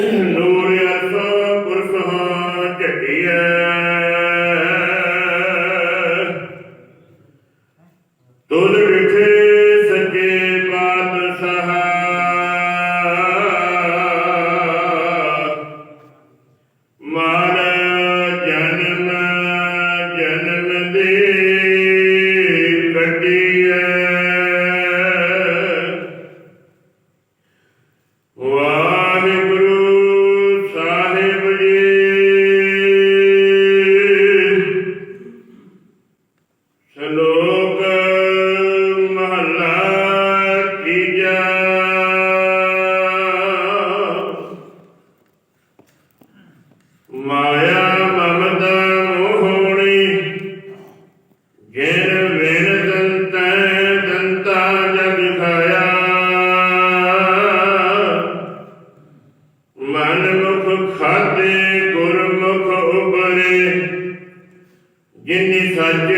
வேண்டும் ਮਾਇਆ ਮਮਤਾ ਮੋਹਣੀ ਦੰਤਾ ਜਗ ਭਇਆ ਮਨ ਗੁਰਮੁਖ ਉਬਰੇ ਜਿਨੀ ਸਾਜੇ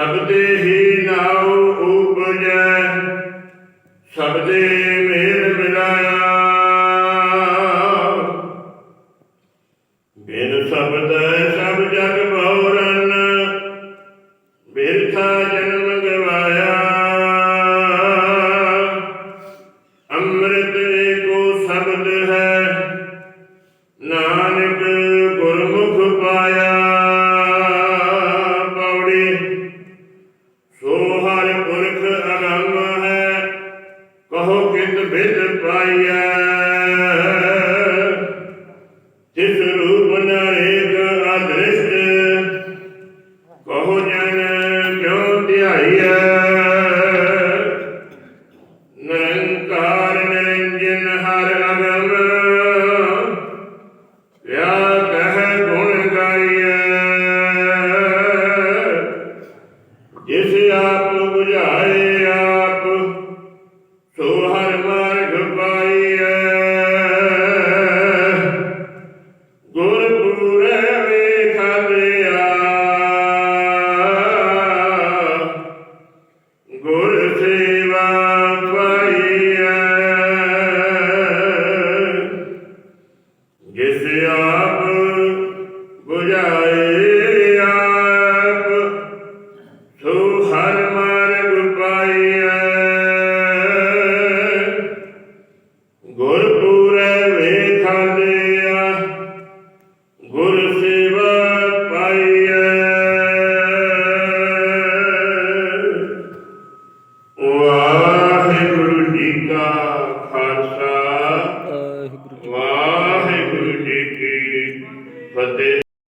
ਸਬਦੇ ਹੀ ਨਾਉ ਉਪਜੈ ਸਬਦੇ ਮੇਰ ਮਿਲਾਇਆ। ਜਨਮ ਗਵਾਇਆ। ਅੰਮ੍ਰਿਤ ਏਕੋ ਸਬਦ ਹੈ ਕਹੋ ਕਿਤ ਬਿਦ ਪਾਈਐ। ਜਿਸ ਰੂਪ ਨਰੇਕ ਅਦ੍ਰਿਸ਼ਟ ਕਹੋ ਜਨ ਕਿਉ Guru Guru